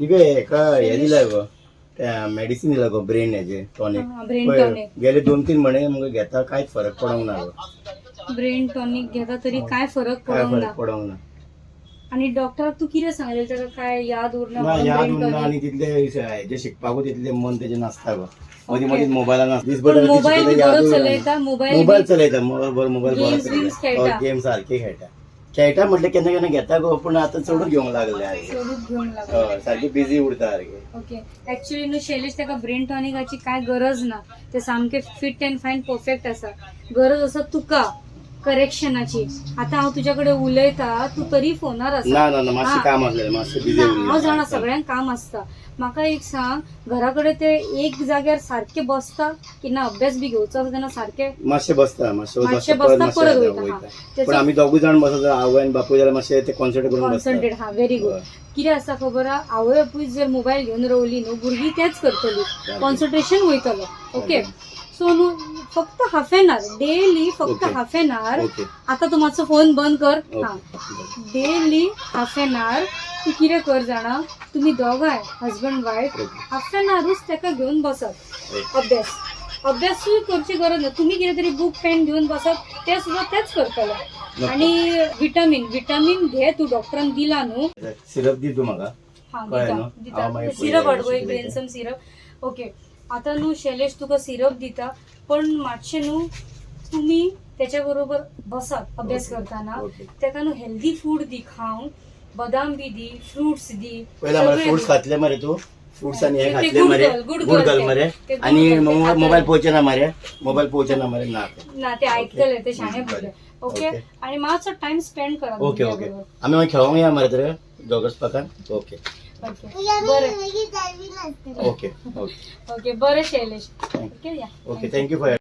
इकडे एका हे दिलाय गो त्या मेडिसिन दिला गो ब्रेन हेचे टॉनिक ब्रेन टॉनिक गेले दोन तीन म्हणे मग घेता कांयच फरक पडोंक ना गो ब्रेन टॉनिक घेता तरी काय फरक काय पडोंक ना फरक पडोंक ना आणि डॉक्टराक तू कितें सांगलें ताका काय याद ना म्हणून याद tonic? आणि तिथले जे शिकपाकू तिथले मन तेजे नासता गो मधी Okay. मधीत मोबायलान आसता. पण दिसभर मोबाईल तिचे बरो. चलयता मोबाईल मोबाईल चलयता मोबाईल मोबाईल Games बिम्स खेळटा. गेम सारखे खेळटा खेळटा म्हटलं केन्ना केन्ना घेता गो पण आता चडूच घेवंक लागले सोडून घेऊन लागला. हय, सारखे बिझी उरता सारखे ओके ऍक्च्युली न्हू शैलेश ताका ब्रेन टॉनिकाची काय गरज ना. ते सामके फिट अँड फायन परफेक्ट आसा गरज आसा तुका करेक्शनाची आता हांव तुझ्या कडेन उलयता तू तरी फोनार आसा ना ना ना मातशें हा. काम आसलें मातशें बिझी ना, हांव जाणा सगळ्यांक काम आसता म्हाका एक सांग घरा कडेन ते एक जाग्यार सारखे बसता की ना अभ्यास बी घेवचो आसा तेन्ना सारखे? मातशें बसता मातशें मातशें बसता परत वयता, पण आमी दोगूय जाण बसत आवय आनी बापूय जाल्यार मातशें ते कॉन्सन्ट्रेट करून कॉन्सन्ट्रेट हा व्हेरी गुड. कितें आसता खबर? आहा आवय बापूय जर मोबायल घेवन रावली न्हू भुरगीं तेच करतली. कॉन्सन्ट्रेशन वयतलो ओके सो न्हू फक्त हाफ एन आवर डेली फक्त. हाफ एन आवर आता तू मातसो फोन बंद कर. हा. डेली हाफ एन आवर तू कितें कर जाणा? तुम्ही दोगांय हजबंड हाफ एन आवरूच ताका घेवन बसत. अभ्यास. अभ्यासूय करची गरज ना तुम्ही कितें तरी बुक पेन घेवन बसत ते सुद्धा तेच करतलो आणि विटामीन विटामीन घे तू डॉक्टरान दिला न्हू सिरप दी तू म्हाका हा कळ्ळें दिता सिरप हाडगो एक ब्रेनसम सिरप. ओके आता न्हू शैलेश तुका सिरप दिता. पण मातशें न्हू तुम्ही त्याच्या बरोबर बसात अभ्यास. करताना. ताका न्हू हेल्दी फूड दी खावंक बदाम बी दी फ्रुट्स दी पहिला मरे सगळें फ्रुट्स दी. खातले मरे तू. फ्रुट्स आणि हे ते- खातले मरे. good good girl. मरे. ते आणि girl, ते मो- खातले. मोबाईल पोवचे ना मरे. मोबाईल पोवचे ना मरे. ना ना ते ऐकतले ते शाणे बरें. बोलले ओके? ओके. आणि मातसो टाइम स्पेंड करा ओके ओके. भुरग्यां आमी मागीर खेळोंक या मरे तर. दोगस पाकान. ओके. ओके. बरें. Okay okay. ओके बरें शैलेश. Thank- ओके या. Okay thank you for